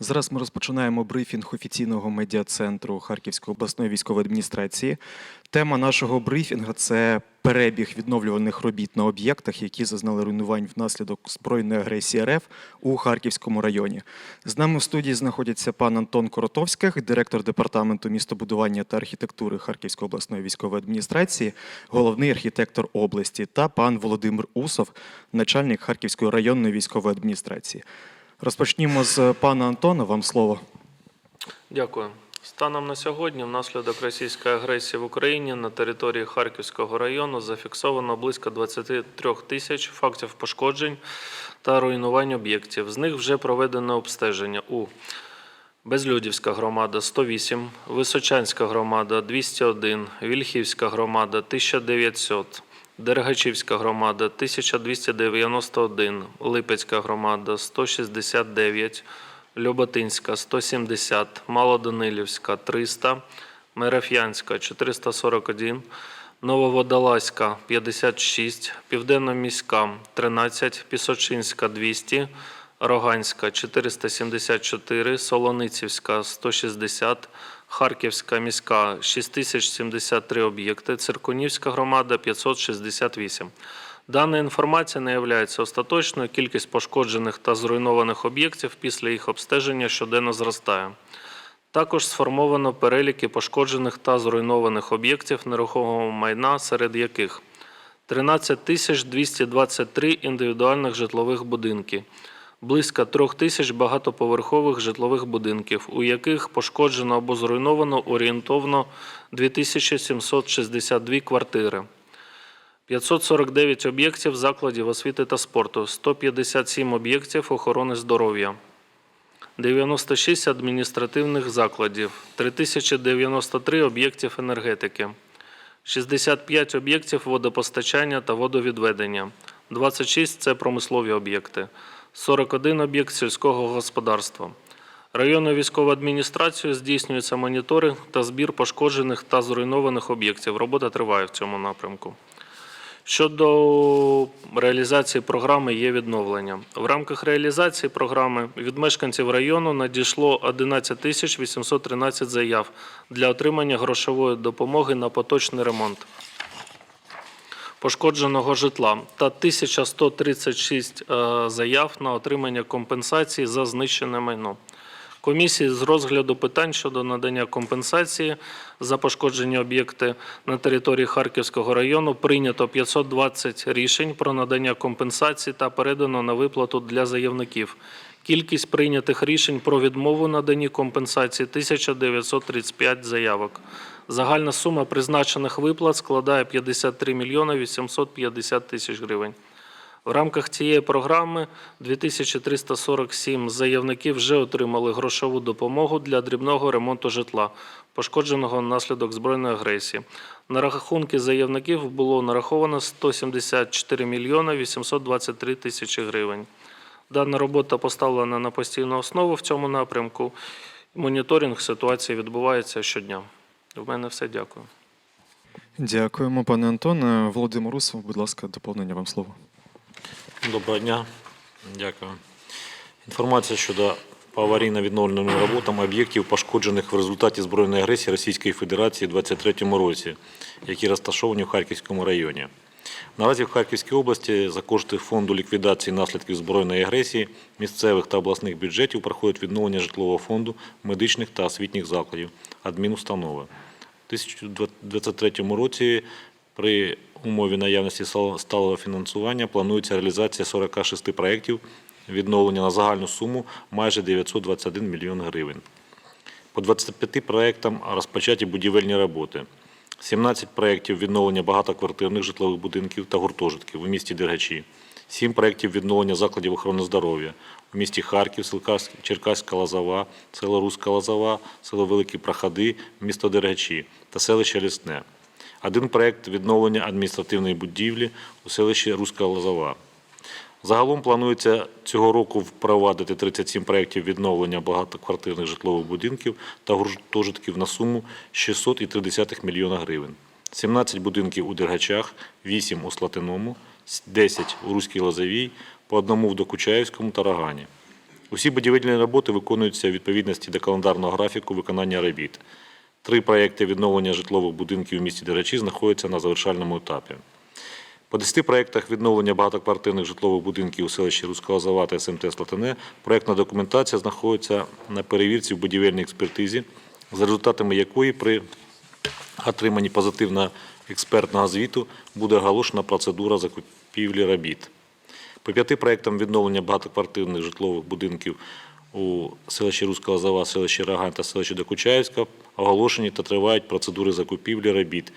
Зараз ми розпочинаємо брифінг офіційного медіа-центру Харківської обласної військової адміністрації. Тема нашого брифінгу це перебіг відновлюваних робіт на об'єктах, які зазнали руйнувань внаслідок збройної агресії РФ у Харківському районі. З нами в студії знаходяться пан Антон Коротовських, директор департаменту містобудування та архітектури Харківської обласної військової адміністрації, головний архітектор області, та пан Володимир Усов, начальник Харківської районної військової адміністрації. Розпочнімо з пана Антона. Вам слово. Дякую. Станом на сьогодні, внаслідок російської агресії в Україні на території Харківського району зафіксовано близько 23 тисяч фактів пошкоджень та руйнувань об'єктів. З них вже проведено обстеження у Безлюдівська громада 108, Височанська громада 201, Вільхівська громада 1900, Дергачівська громада 1291, Липецька громада 169, Люботинська 170, Малоданилівська 300, Мереф'янська 441, Нововодолазька 56, Південноміська 13, Пісочинська 200, Роганська 474, Солоницівська 160, Харківська міська 6073 об'єкти, Циркунівська громада 568. Дана інформація не є остаточною. Кількість пошкоджених та зруйнованих об'єктів після їх обстеження щоденно зростає. Також сформовано переліки пошкоджених та зруйнованих об'єктів нерухомого майна, серед яких 13 223 індивідуальних житлових будинки, близько 3 тисяч багатоповерхових житлових будинків, у яких пошкоджено або зруйновано орієнтовно 2762 квартири. 549 об'єктів закладів освіти та спорту, 157 об'єктів охорони здоров'я, 96 адміністративних закладів, 3093 об'єктів енергетики, 65 об'єктів водопостачання та водовідведення, 26 – це промислові об'єкти, 41 об'єкт сільського господарства. Районною військовою адміністрацією здійснюється моніторинг та збір пошкоджених та зруйнованих об'єктів. Робота триває в цьому напрямку. Щодо реалізації програми є відновлення. В рамках реалізації програми від мешканців району надійшло 11 тисяч 813 заяв для отримання грошової допомоги на поточний ремонт пошкодженого житла та 1136 е, заяв на отримання компенсації за знищене майно. Комісії з розгляду питань щодо надання компенсації за пошкоджені об'єкти на території Харківського району прийнято 520 рішень про надання компенсації та передано на виплату для заявників. Кількість прийнятих рішень про відмову наданні компенсації 1935 заявок. Загальна сума призначених виплат складає 53 мільйони 850 тисяч гривень. В рамках цієї програми 2347 заявників вже отримали грошову допомогу для дрібного ремонту житла, пошкодженого внаслідок збройної агресії. На рахунки заявників було нараховано 174 мільйони 823 тисячі гривень. Дана робота поставлена на постійну основу в цьому напрямку. Моніторинг ситуації відбувається щодня. В мене все. Дякую. Дякуємо, пане Антоне. Володимир Усов, будь ласка, доповнення вам слово. Доброго дня. Дякую. Інформація щодо аварійно-відновленим роботам об'єктів, пошкоджених в результаті збройної агресії Російської Федерації у 2023 році, які розташовані в Харківському районі. Наразі в Харківській області за кошти фонду ліквідації наслідків збройної агресії місцевих та обласних бюджетів проходить відновлення житлового фонду медичних та освітніх закладів, адмінустанови. У 2023 році при умові наявності сталого фінансування планується реалізація 46 проєктів відновлення на загальну суму майже 921 мільйон гривень. По 25 проєктам розпочаті будівельні роботи. 17 проєктів відновлення багатоквартирних житлових будинків та гуртожитків у місті Дергачі. 7 проєктів відновлення закладів охорони здоров'я у місті Харків, Силкас- Черкаська Лозова, село Руська Лозова, село Великі Проходи, місто Дергачі та селище Лісне. Один проєкт відновлення адміністративної будівлі у селищі Руська Лозова. Загалом планується цього року впровадити 37 проєктів відновлення багатоквартирних житлових будинків та гуртожитків на суму 600,3 мільйона гривень. 17 будинків у Дергачах, 8 у Слатиному, 10 у Руській Лозовій, по одному в Докучаївському та Рогані. Усі будівельні роботи виконуються у відповідності до календарного графіку виконання робіт. Три проекти відновлення житлових будинків у місті Дерачі знаходяться на завершальному етапі. По 10 проєктах відновлення багатоквартирних житлових будинків у селищі Руська Лозова та СМТ Слатине проєктна документація знаходиться на перевірці в будівельній експертизі, за результатами якої при отриманні позитивного експертного звіту буде оголошена процедура закупівлі робіт. По п'яти проєктам відновлення багатоквартирних житлових будинків у селищі Руська Лозова, селищі Рогань та селищі Докучаївська оголошені та тривають процедури закупівлі робіт,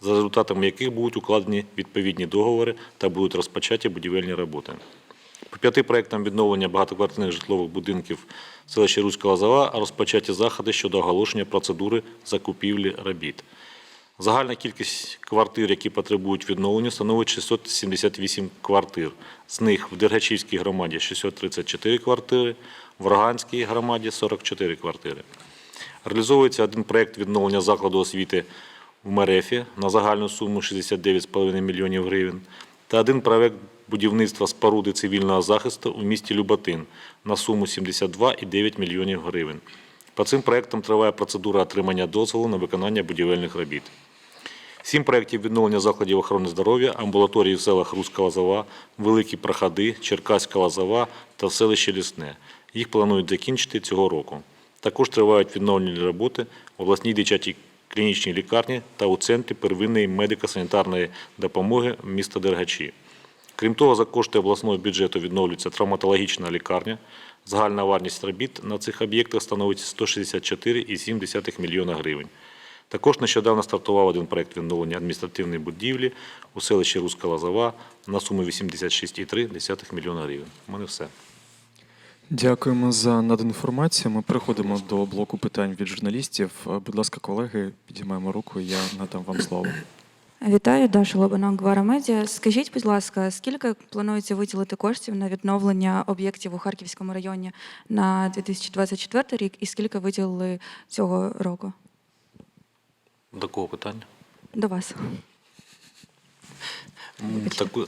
за результатами яких будуть укладені відповідні договори та будуть розпочаті будівельні роботи. По п'яти проєктам відновлення багатоквартирних житлових будинків селища Руська Лозова розпочаті заходи щодо оголошення процедури закупівлі робіт. Загальна кількість квартир, які потребують відновлення, становить 678 квартир. З них в Дергачівській громаді 634 квартири, в Роганській громаді 44 квартири. Реалізовується один проєкт відновлення закладу освіти в Мерефі на загальну суму 69,5 мільйонів гривень та один проєкт будівництва споруди цивільного захисту у місті Люботин на суму 72,9 мільйонів гривень. По цим проєктам триває процедура отримання дозволу на виконання будівельних робіт. Сім проєктів відновлення закладів охорони здоров'я, амбулаторії в селах Руська Лозова, Великі Проходи, Черкаська Лозова та в селищі Лісне. Їх планують закінчити цього року. Також тривають відновлені роботи в обласній дитячій клінічній лікарні та у центрі первинної медико-санітарної допомоги міста Дергачі. Крім того, за кошти обласного бюджету відновлюється травматологічна лікарня. Загальна вартість робіт на цих об'єктах становить 164,7 мільйона гривень. Також нещодавно стартував один проект відновлення адміністративної будівлі у селищі Руська Лозова на суму 86,3 мільйона гривень. У мене все. Дякуємо за надану інформацію. Ми переходимо до блоку питань від журналістів. Будь ласка, колеги, підіймаємо руку, я надам вам слово. Вітаю, Даша Лобанок, Гвара Медіа. Скажіть, будь ласка, скільки планується виділити коштів на відновлення об'єктів у Харківському районі на 2024 рік, і скільки виділили цього року? До кого питання? До вас. Таку,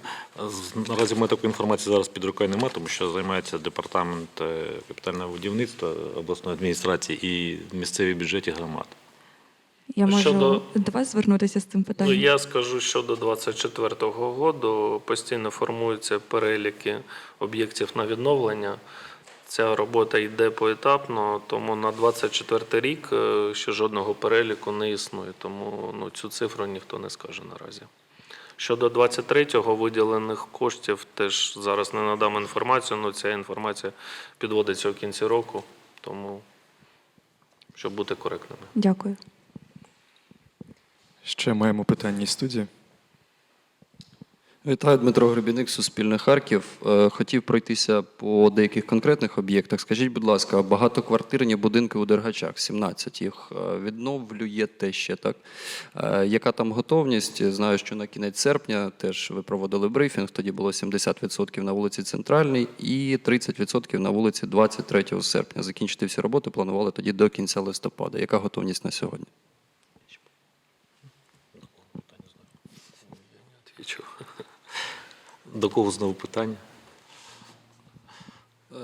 наразі в мене такої інформації зараз під рукою немає, тому що займається департамент е, капітального будівництва обласної адміністрації і місцеві бюджеті громад. Я можу Щодо- до вас звернутися з цим Ну, питанням. я скажу, що до 2024 року постійно формуються переліки об'єктів на відновлення. Ця робота йде поетапно, тому на 24 рік е, ще жодного переліку не існує. Тому ну, цю цифру ніхто не скаже наразі. Щодо 23-го виділених коштів, теж зараз не надам інформацію, але ця інформація підводиться у кінці року, тому щоб бути коректними. Дякую. Ще маємо питання із студії. Вітаю, Дмитро Гребіник, Суспільне Харків. Е, Хотів пройтися по деяких конкретних об'єктах. Скажіть, будь ласка, багатоквартирні будинки у Дергачах, 17 їх е, відновлюєте ще, так? Е, Яка там готовність? Знаю, що на кінець серпня теж ви проводили брифінг, тоді було 70% на вулиці Центральній і 30% на вулиці 23 серпня. Закінчити всі роботи планували тоді до кінця листопада. Яка готовність на сьогодні? До кого знову питання?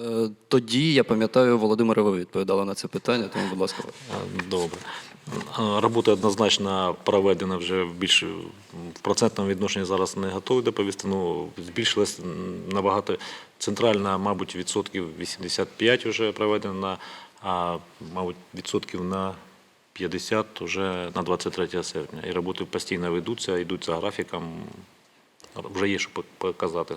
Е, Тоді, я пам'ятаю, Володимира, ви відповідали на це питання, тому, будь ласка. Добре. Робота однозначно проведена вже в більш в процентному відношенні зараз не готовий доповісти. Ну, збільшилась набагато центральна, мабуть, відсотків 85 вже проведена, а мабуть, відсотків на 50 вже на 23 серпня. І роботи постійно ведуться, йдуть за графіком. Вже є що показати.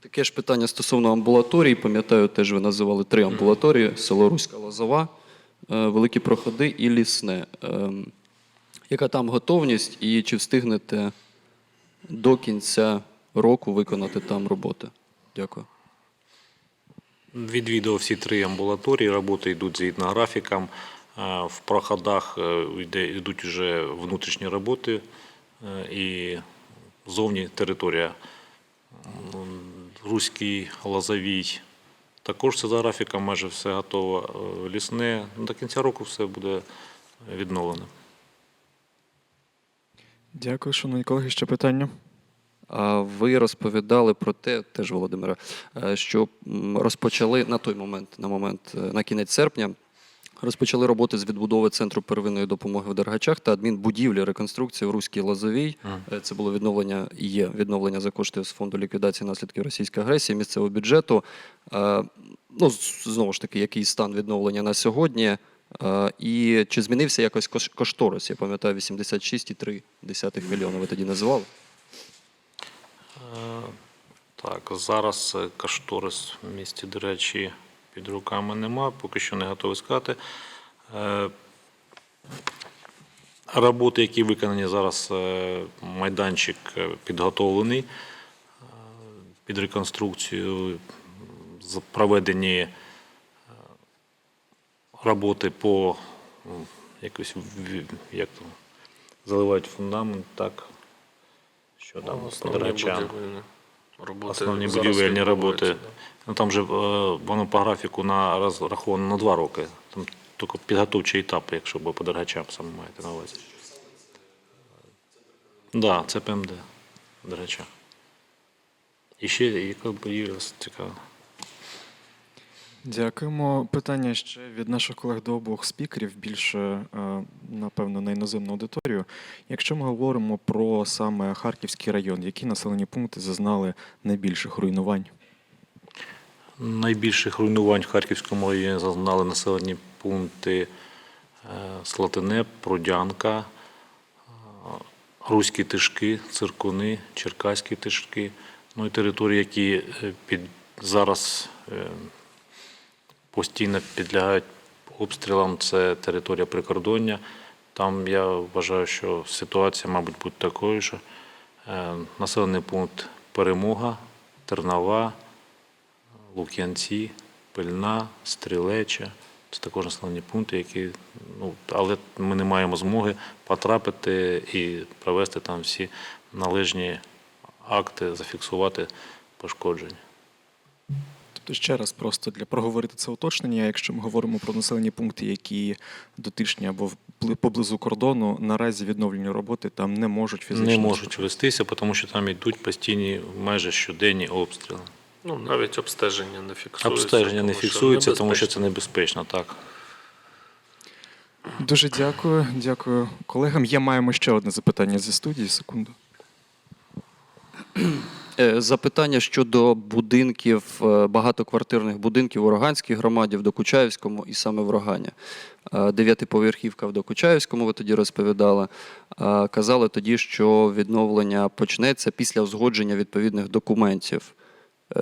Таке ж питання стосовно амбулаторій. Пам'ятаю, теж ви називали три амбулаторії: село Руська Лозова, е, Великі Проходи і Лісне. Ем, Яка там готовність і чи встигнете до кінця року виконати там роботи? Дякую. Відвідав всі три амбулаторії, роботи йдуть згідно графікам. В проходах е, йдуть вже внутрішні роботи е, і зовні територія. Руський, Лозовій. Також все за графіком, майже все готово. Е, Лісне до кінця року все буде відновлено. Дякую, шановні колеги. Ще питання. А Ви розповідали про те, теж Володимира, що розпочали на той момент, на момент на кінець серпня, розпочали роботи з відбудови центру первинної допомоги в Дергачах та адмінбудівлі реконструкції в Руській Лозовій. Е, Це було відновлення і є відновлення за кошти з фонду ліквідації наслідків російської агресії місцевого бюджету. Е, Ну, знову ж таки, який стан відновлення на сьогодні? Е, І чи змінився якось кошторис? Я пам'ятаю, 86,3 мільйона ви тоді називали. Так, зараз кошторис в місті, до речі, під руками нема, поки що не готовий сказати. Е, Роботи, які виконані зараз, е, майданчик е, підготовлений під реконструкцію, проведені роботи по якось як там, заливають фундамент, так. Що там по Основні дорогачам. будівельні роботи. Основні будівельні роботи. да. Ну там же е, воно по графіку на розраховано на два роки. Там тільки підготовчий етап, якщо ви по дергачам саме маєте на увазі. Так, да, це ПМД дергача. І ще яка цікава. Дякуємо. Питання ще від наших колег до обох спікерів, більше, е, напевно, на іноземну аудиторію. Якщо ми говоримо про саме Харківський район, які населені пункти зазнали найбільших руйнувань? Найбільших руйнувань в Харківському районі зазнали населені пункти е, Слатине, Прудянка, е, Руські Тишки, Циркуни, Черкаські Тишки. Ну і території, які під, зараз постійно підлягають обстрілам, це територія прикордоння. Там я вважаю, що ситуація, мабуть, буде такою ж. Е, Населений пункт Перемога, Тернава, Лук'янці, Пильна, Стрілеча. Це також населені пункти, які, ну, але ми не маємо змоги потрапити і провести там всі належні акти, зафіксувати пошкодження. Тобто ще раз просто для проговорити це уточнення. Якщо ми говоримо про населені пункти, які дотичні або поблизу кордону, наразі відновлені роботи там не можуть фізично Не можуть вестися, тому що там йдуть постійні майже щоденні обстріли. Ну, навіть обстеження не фіксується. Обстеження не фіксується, тому що це небезпечно, так. Дуже дякую. Дякую колегам. Є маємо ще одне запитання зі студії. Секунду. Е, Запитання щодо будинків, е, багатоквартирних будинків у Роганській громаді, в Докучаївському і саме в Рогані. Е, Дев'ятиповерхівка в Докучаївському, ви тоді розповідали. Казали тоді, що відновлення почнеться після узгодження відповідних документів.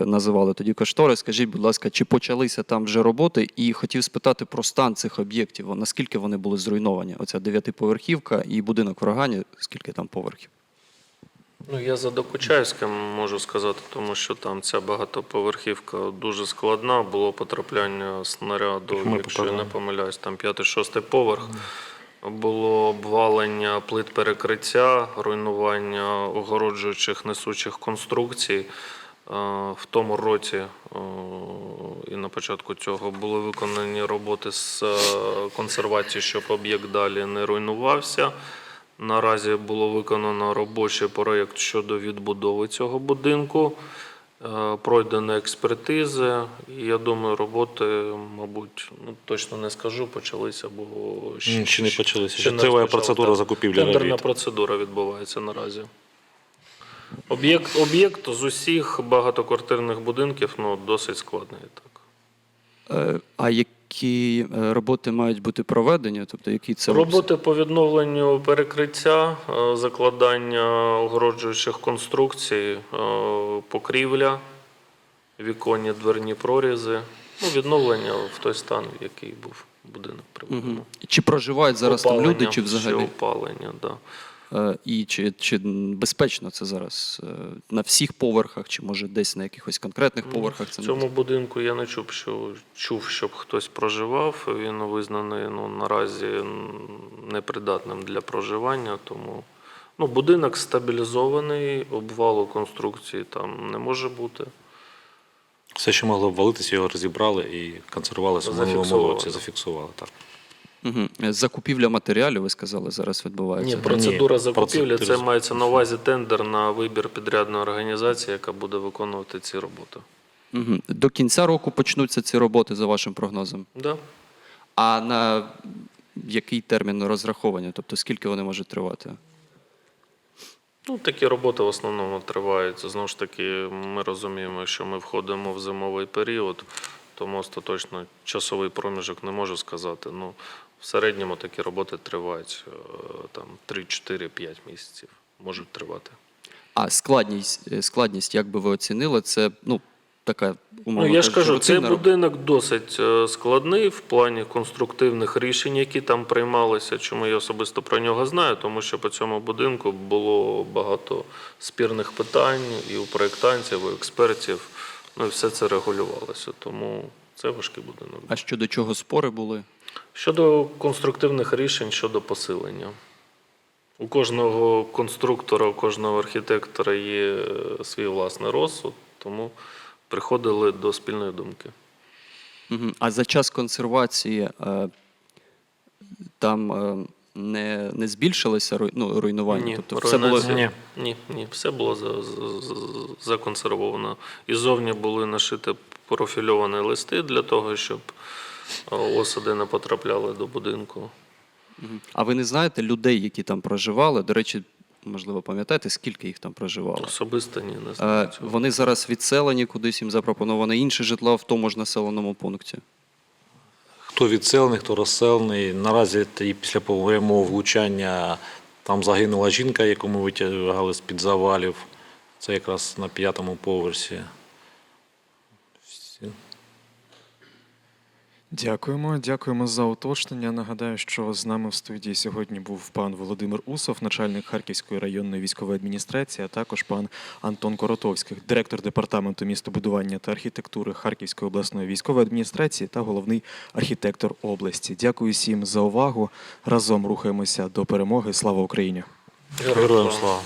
Називали тоді кошторис. Скажіть, будь ласка, чи почалися там вже роботи? І хотів спитати про стан цих об'єктів. Наскільки вони були зруйновані? Оця дев'ятиповерхівка і будинок в Рогані, скільки там поверхів? Ну, я за Докучаївським можу сказати, тому що там ця багатоповерхівка дуже складна. Було потрапляння снаряду, Ми якщо я не помиляюсь, там п'ятий-шостий поверх. Було обвалення плит перекриття, руйнування огороджуючих несучих конструкцій. Е, В тому році е, і на початку цього були виконані роботи з е, консервації, щоб об'єкт далі не руйнувався. Наразі було виконано робочий проєкт щодо відбудови цього будинку. Е, Пройдені експертизи. І я думаю, роботи, мабуть, ну точно не скажу, почалися, бо Ні, ще не почалися. ще Ще триває процедура закупівлі Тендерна процедура відбувається наразі. Об'єкт, об'єкт з усіх багатоквартирних будинків ну, досить складний. Так. Е, А які е, роботи мають бути проведені? Тобто, які це Роботи по відновленню перекриття, е, закладання огороджуючих конструкцій, е, покрівля, віконні дверні прорізи, ну, відновлення в той стан, в який був будинок. Мгм. Чи проживають зараз там люди, чи взагалі? Ще опалення, да. Е, І чи, чи безпечно це зараз е, на всіх поверхах, чи може десь на якихось конкретних поверхах це В цьому будинку я не чув, що чув, щоб хтось проживав. Він визнаний ну, наразі непридатним для проживання. Тому ну, будинок стабілізований, обвалу конструкції там не може бути. Все, що могло обвалитися, його розібрали і консервували в минулому Зафіксували, році, зафіксували. Так. Угу. Закупівля матеріалів, ви сказали, зараз відбувається. Ні, процедура Ні, закупівлі процедура- це мається на увазі тендер на вибір підрядної організації, яка буде виконувати ці роботи. Угу. До кінця року почнуться ці роботи за вашим прогнозом. Да? А на який термін розраховані? Тобто скільки вони можуть тривати? Ну, такі роботи в основному тривають. Знову ж таки, ми розуміємо, що ми входимо в зимовий період, тому остаточно часовий проміжок не можу сказати. Ну, в середньому такі роботи тривають е, там 3-4-5 місяців. Можуть тривати. А складність, е, складність, як би ви оцінили, це ну, така умовно. Ну, я ж кажу, цей роб- будинок досить е, складний в плані конструктивних рішень, які там приймалися. Чому я особисто про нього знаю? Тому що по цьому будинку було багато спірних питань і у проєктантів, і у експертів. Ну і все це регулювалося. Тому це важкий будинок. А щодо чого спори були? Щодо конструктивних рішень щодо посилення. У кожного конструктора, у кожного архітектора є е, свій власний розсуд, тому приходили до спільної думки. А за час консервації е, там е, не, не збільшилося ну, руйнування? Ні, тобто все було... руйнація- ні, ні, все було за, за- за- законсервовано. І зовні були нашиті профільовані листи для того, щоб осади не потрапляли до будинку. А ви не знаєте людей, які там проживали? До речі, можливо, пам'ятаєте, скільки їх там проживало? Особисто ні, не знаю. Е, цього. вони зараз відселені, кудись їм запропоновано інше житло в тому ж населеному пункті. Хто відселений, хто розселений. Наразі та і після прямого влучання там загинула жінка, яку ми витягали з-під завалів. Це якраз на п'ятому поверсі. Дякуємо, дякуємо за уточнення. Нагадаю, що з нами в студії сьогодні був пан Володимир Усов, начальник Харківської районної військової адміністрації, а також пан Антон Коротовський, директор департаменту містобудування та архітектури Харківської обласної військової адміністрації та головний архітектор області. Дякую всім за увагу. Разом рухаємося до перемоги. Слава Україні! Героям слава!